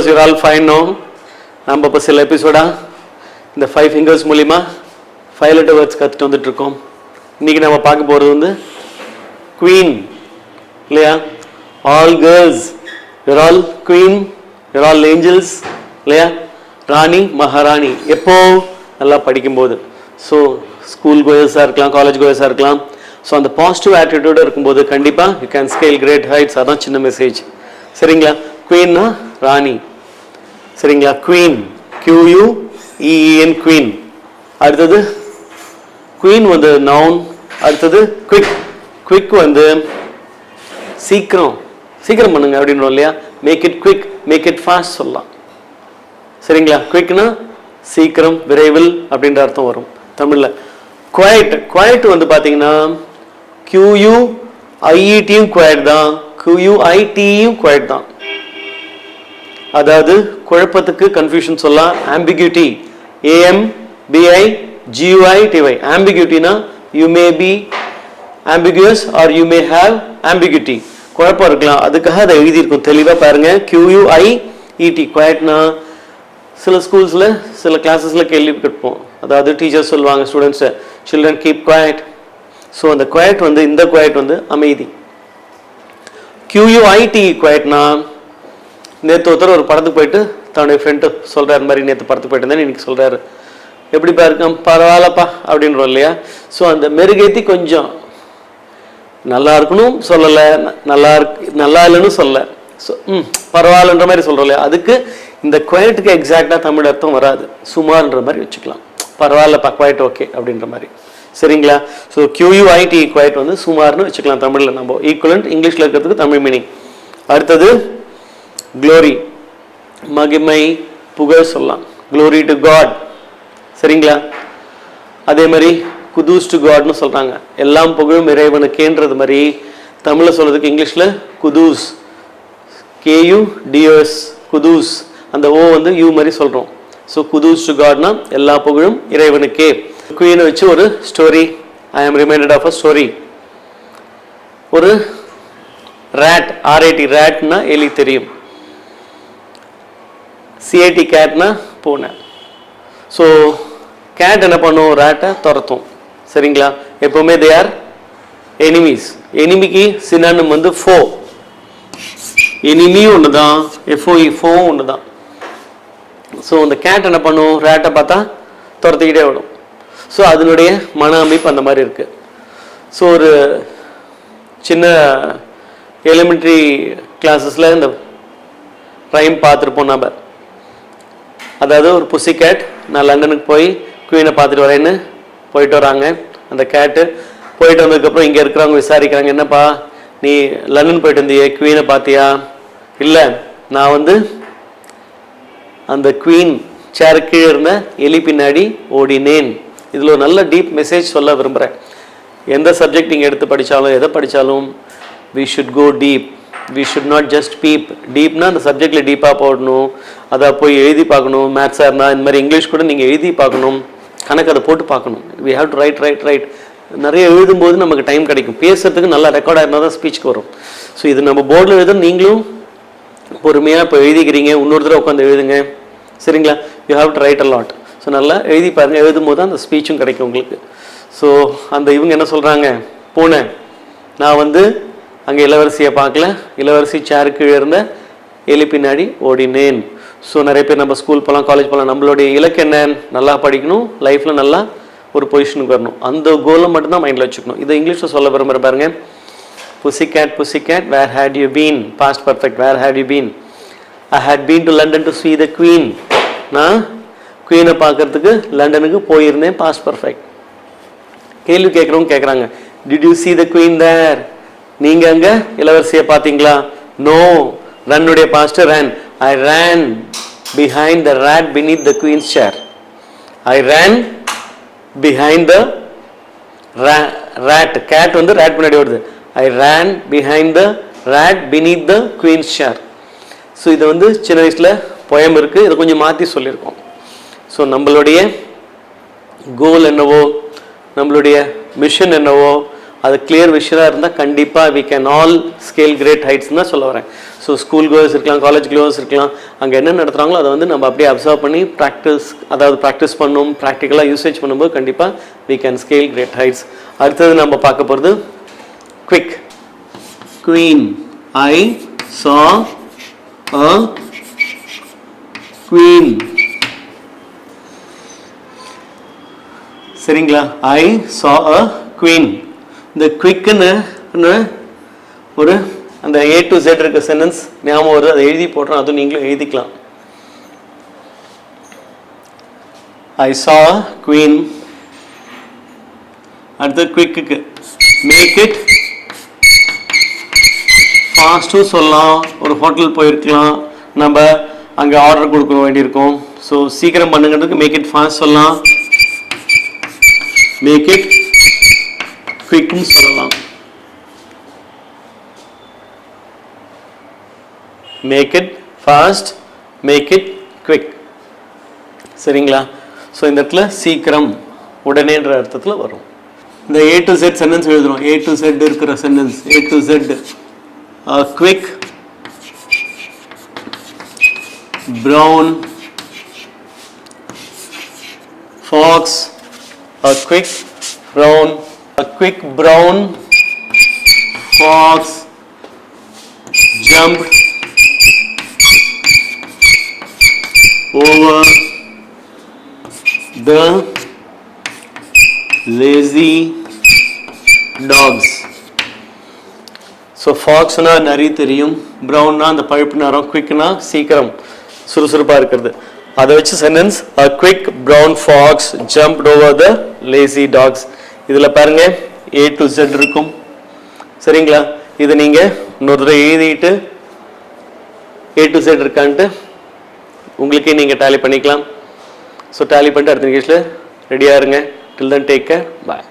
Fingers you're all fine no நம்ம இப்போ சில எபிசோடா இந்த ஃபைவ் ஃபிங்கர்ஸ் மூலிமா ஃபைவ் லெட்டர் வேர்ட்ஸ் கற்றுட்டு வந்துட்டு இருக்கோம். இன்னைக்கு நம்ம பார்க்க போகிறது வந்து குவீன் இல்லையா? All girls you're all queen you're all angels இல்லையா? ராணி மகாராணி எப்போ நல்லா படிக்கும்போது. ஸோ ஸ்கூல் கோயர்ஸாக இருக்கலாம் காலேஜ் கோயர்ஸாக இருக்கலாம். ஸோ அந்த பாசிட்டிவ் ஆட்டிடியூடாக இருக்கும்போது கண்டிப்பாக you can scale great heights அதான் சின்ன மெசேஜ் சரிங்களா? குவீன்னா ராணி. சரிங்களா? Queen Q U E N queen அடுத்தது குவீன் வந்து நவுன் அடுத்தது குவிக் குவிக் வந்து சீக்கிரம். சீக்கிரம் பண்ணுங்க அப்படின்றோம் இல்லையா? Make it quick make it fast சொல்லலாம். சரிங்களா? குவிக்னா சீக்கிரம் விரைவில் அப்படின்ற அர்த்தம் வரும் தமிழில். குவாய்ட் குவாய்ட் வந்து பார்த்தீங்கன்னா கியூயூ ஐஇடியும் குவாய்ட் தான். கியூஐடியும் குவாய்ட் தான். அதாவது குழப்பத்துக்கு கன்ஃபியூஷன் சொல்லலாம். Ambiguity A M B I G U I T Y ஆம்பிகியூட்டினா you may be ambiguous or you may have ambiguity குழப்பம் இருக்கலாம். அதுக்காக அதை எழுதியிருக்கும். தெளிவாக பாருங்கள் கியூயூஐ இடி குவாய்ட்னா சில ஸ்கூல்ஸில் சில கிளாஸஸில் கேள்விப்பட்டிருப்போம் அதாவது டீச்சர்ஸ் சொல்லுவாங்க ஸ்டூடெண்ட்ஸை சில்ட்ரன் கீப் குவாய்ட் ஸோ அந்த குவாய்ட் வந்து இந்த குவாய்ட் வந்து அமைதி. கியூயூஐடி குவாய்ட்னா நேற்று ஒருத்தர் ஒரு படத்துக்கு போயிட்டு தன்னுடைய ஃப்ரெண்டு சொல்கிறாரு மாதிரி நேற்று படத்துக்கு போயிட்டு இருந்தேன் இன்றைக்கி சொல்கிறாரு எப்படிப்பா இருக்கேன் பரவாயில்லப்பா அப்படின்றோம் இல்லையா? ஸோ அந்த மெருகேத்தி கொஞ்சம் நல்லா இருக்கணும் சொல்லலை நல்லா இருக்கு நல்லா இல்லைன்னு சொல்லலை ஸோ ம் பரவாயில்லன்ற மாதிரி சொல்கிறோம் இல்லையா? அதுக்கு இந்த குவைட்டுக்கு எக்ஸாக்டாக தமிழ் அர்த்தம் வராது. சுமார்ன்ற மாதிரி வச்சுக்கலாம். பரவாயில்லப்பா குவைட் ஓகே அப்படின்ற மாதிரி. சரிங்களா? ஸோ கியூயூஐடி குவைட் வந்து சுமார்னு வச்சுக்கலாம் தமிழில். நம்ம ஈக்குவலண்ட் இங்கிலீஷில் இருக்கிறதுக்கு தமிழ் மீனிங் அடுத்தது க்ளோரி மகிமை புகழ் சொல்லலாம். க்ளோரி டு காட் சரிங்களா? அதே மாதிரி குதூஸ் டு காட்னு சொல்கிறாங்க எல்லாம் புகழும் இறைவனுக்கேன்றது மாதிரி தமிழில் சொல்கிறதுக்கு இங்கிலீஷில் குதூஸ். K U DS குதூஸ். அந்த ஓ வந்து யூ மாதிரி சொல்கிறோம் ஸோ குதூஸ் டு காட்னா எல்லா புகழும் இறைவனுக்கே. குயினை வச்சு ஒரு story I am reminded of a story ஒரு ரேட் ஆர்ஐடி ரேட்னா எலி தெரியும். சிஐடி கேட்னா பூனை. ஸோ கேட் என்ன பண்ணும்? ரேட்டை துரத்தும். சரிங்களா? எப்பவுமே தே ஆர் எனிமீஸ் எனிமிக்கு சினானம் வந்து ஃபோ எனிமியும் ஒன்று தான் எஃப்ஓஇ ஃபோவும் ஒன்று தான் ஸோ அந்த கேட் என்ன பண்ணும்? ரேட்டை பார்த்தா துரத்திக்கிட்டே விடும். ஸோ அதனுடைய மன அமைப்பு அந்த மாதிரி இருக்குது ஸோ ஒரு சின்ன எலிமெண்ட்ரி கிளாஸஸில் இந்த ரைம் பார்த்துருப்போம் நம்ம அதாவது ஒரு புசி கேட் நான் லண்டனுக்கு போய் குயினை பார்த்துட்டு வரேன்னு போயிட்டு வராங்க. அந்த கேட்டு போயிட்டு வந்ததுக்கப்புறம் இங்கே இருக்கிறவங்க விசாரிக்கிறாங்க என்னப்பா நீ லண்டன் போயிட்டு வந்தியே குவீனை பார்த்தியா? இல்லை நான் வந்து அந்த குவீன் சேர் கீழே இருந்த எலி பின்னாடி ஓடினேன். இதில் ஒரு நல்ல டீப் மெசேஜ் சொல்ல விரும்புகிறேன் எந்த சப்ஜெக்ட் நீங்கள் எடுத்து படித்தாலும் எதை படித்தாலும் we should go deep we should not just peep டீப்னா அந்த சப்ஜெக்டில் டீப்பாக போடணும். அதை போய் எழுதி பார்க்கணும். மேத்ஸாக இருந்தால் இந்த மாதிரி இங்கிலீஷ் கூட நீங்கள் எழுதி பார்க்கணும். கணக்கு அதை போட்டு பார்க்கணும். We have to write write write நிறைய எழுதும்போது நமக்கு டைம் கிடைக்கும். பேசுறதுக்கு நல்லா ரெக்கார்டாக இருந்தால் தான் ஸ்பீச்சுக்கு வரும். ஸோ இது நம்ம போர்டில் எழுத நீங்களும் பொறுமையாக இப்போ எழுதிக்கிறீங்க. இன்னொரு தடவை உட்காந்து எழுதுங்க. சரிங்களா? You have to write a lot so நல்லா எழுதி பாருங்கள் எழுதும் போது அந்த ஸ்பீச்சும் கிடைக்கும் உங்களுக்கு. ஸோ அந்த இவங்க என்ன சொல்கிறாங்க பூனை நான் வந்து அங்கே இளவரசியை பார்க்கல. இளவரசி சேரு கீழே இருந்த எலி பின்னாடி ஓடினேன். ஸோ நிறைய பேர் நம்ம ஸ்கூல் போகலாம் காலேஜ் போகலாம் நம்மளுடைய இலக்கு என்ன? நல்லா படிக்கணும் லைஃப்பில் நல்லா ஒரு பொசிஷனுக்கு வரணும். அந்த கோலை மட்டும்தான் மைண்டில் வச்சுக்கணும். இதை இங்கிலீஷில் சொல்ல விரும்புகிற பாருங்க. Pussy cat pussy cat where had you been past perfect where had you been I had been to London to see the queen நான் குவீனை பார்க்கறதுக்கு லண்டனுக்கு போயிருந்தேன் பாஸ்ட் பர்ஃபெக்ட் கேள்வி கேட்குறவங்க கேட்குறாங்க. Did you see the queen there நீங்க அங்க இளவரசியை பார்த்தீங்களா? No ரன்னுடைய past run I ran behind the rat beneath the queen's chair I ran behind the rat cat வந்து ரேட் பின்னாடி ஓடுது. I ran behind the rat beneath the queen's chair so இது வந்து சின்ன வயசில் பொயம் இருக்குது இதை கொஞ்சம் மாற்றி சொல்லியிருக்கோம். ஸோ நம்மளுடைய கோல் என்னவோ நம்மளுடைய மிஷன் என்னவோ அது கிளியர் விஷயமாக இருந்தால் கண்டிப்பாக we can all scale great ஹைட்ஸ்னு தான் சொல்ல வரேன். ஸோ ஸ்கூல் கோர்ஸ் இருக்கலாம் காலேஜ் கோர்ஸ் இருக்கலாம் அங்கே என்ன நடத்துகிறாங்களோ அதை வந்து நம்ம அப்படியே அப்சர்வ் பண்ணி ப்ராக்டிஸ் அதாவது ப்ராக்டிஸ் பண்ணும் ப்ராக்டிக்கலாக யூசேஜ் பண்ணும்போது கண்டிப்பாக we can scale great heights அடுத்தது நம்ம பார்க்க போகிறது குவிக் குவீன் ஐ சா a குவீன் சரிங்களா? ஐ சா அ குவீன் இந்த குவிக்குன்னு ஒரு அந்த ஏ டு ஜெட் இருக்க சென்டென்ஸ் ஞாபகம் வருது. அதை எழுதி போடுறோம் அதுவும் நீங்களும் எழுதிக்கலாம். ஐ சா குவீன் அடுத்து குவிக்கு மேக் இட் ஃபாஸ்ட்டும் சொல்லலாம். ஒரு ஹோட்டல் போயிருக்கலாம். நம்ம அங்கே ஆர்டர் கொடுக்க வேண்டியிருக்கோம். ஸோ சீக்கிரம் பண்ணுங்கிறதுக்கு மேக் இட் ஃபாஸ்ட் சொல்லலாம். மேக் இட் குவிக்னு சொல்லலாம். Make it fast make it quick சரிங்களா? ஸோ இந்த இடத்துல சீக்கிரம் உடனேன்ற அர்த்தத்தில் வரும். இந்த ஏ டு செட் சென்டென்ஸ் எழுதுறோம். ஏ டு செட் இருக்கிற sentence A to Z quick brown fox quick brown a quick brown fox jumped over the lazy dogs. So ஃபாக்ஸ்னா நிறைய தெரியும் ப்ரௌன்னா அந்த பழுப்பு நேரம் குவிக்னா சீக்கிரம் சுறுசுறுப்பாக இருக்கிறது. அதை வச்சு sentence a quick brown fox jump over the lazy dogs இதில் பாருங்க ஏ டு ஜெட் இருக்கும். சரிங்களா? இதை நீங்கள் இன்னொரு தடவை எழுதிட்டு ஏ டு ஜெட் இருக்கான்ட்டு உங்களுக்கே நீங்கள் டேலி பண்ணிக்கலாம். ஸோ டேலி பண்ணிட்டு அடுத்த நிகழ்ச்சியில் ரெடியாக இருங்க. Till then take care bye